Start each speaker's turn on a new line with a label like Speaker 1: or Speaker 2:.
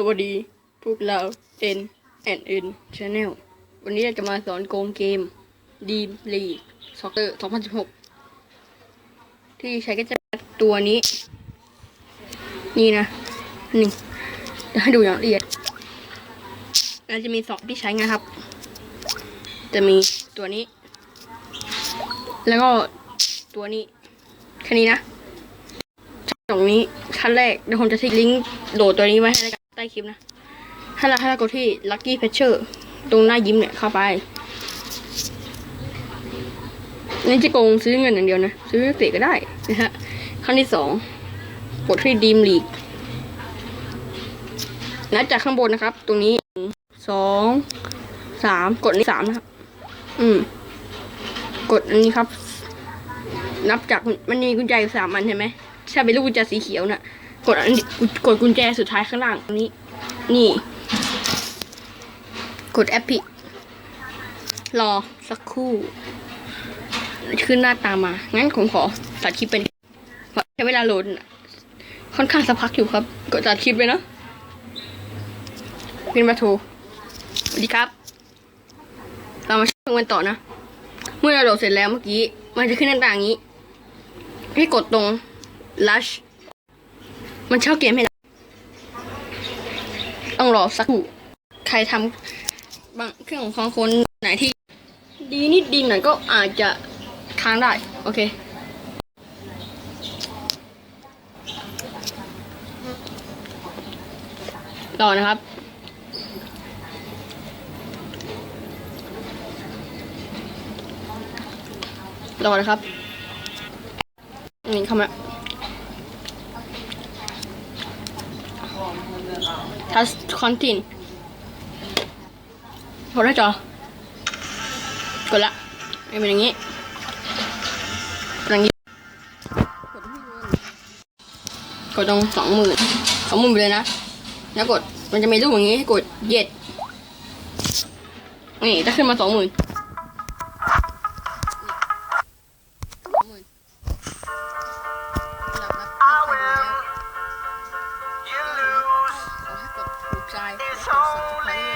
Speaker 1: สวัสดีพวกเรา N N N Channel วันนี้เราจะมาสอนโกงเกม Dream League Soccer 2016 ที่ใช้ก็จะตัวนี้ นี่นะ นี่จะให้ดูอย่างละเอียดเราจะมีสองที่ใช้นะครับ จะมีตัวนี้ แล้วก็ตัวนี้ แค่นี้นะตรงนี้ขั้นแรกเดี๋ยวผมจะทิ้งลิงก์โหลดตัวนี้ไว้ให้ ใต้คลิปนะถ้เราถ้เรากดที่ Lucky Patcher ตรงหน้ายิ้มเนี่ยเข้าไปนี่จะโกงซื้อเงินอย่างเดียวนะ ซื้อเตะก็ได้นะฮะขั้นที่สองกดที่ Dream League นับจากข้างบนนะครับ ตรงนี้สองสามกดนี่สามนะครับ อืม กดอันนี้ครับ นับจากมันมีกุญแจสามอันใช่ไหมใช่เป็นลูกกุญแจสีเขียวน่ะ กดอันนี้กดกุญแจสุดท้ายข้างล่างตรงนี้ นี่ กดแอปพิรอสักครู่ ขึ้นหน้าตามา งั้นผมขอตัดคลิปเป็นเพราะใช้เวลาโหลดค่อนข้างสักพักอยู่ครับ กดตัดคลิปไปนะเป็นมาโทรสวัสดีครับ เรามาชมกันต่อนะ เมื่อเราโหลดเสร็จแล้วเมื่อกี้ มันจะขึ้นหน้าต่างนี้ ให้กดตรง Lush มันเช่าเกมให้เราต้องรอสักถูใครทำบางเครื่องของของคนไหนที่ ดีนิดดีหน่อยก็อาจจะค้างได้ โอเครอนะครับ รอนะครับ นี่เข้ามา ทัสคอนตินกดหน้าจอกดละไม่เป็นอย่างนี้อย่างนี้ กดตรงสองหมื่นสองหมื่นไปเลยนะ แล้วกด มันจะมีรูปอย่างนี้ให้กดเย็ด นี่ถ้าขึ้นมาสองหมื่น 手里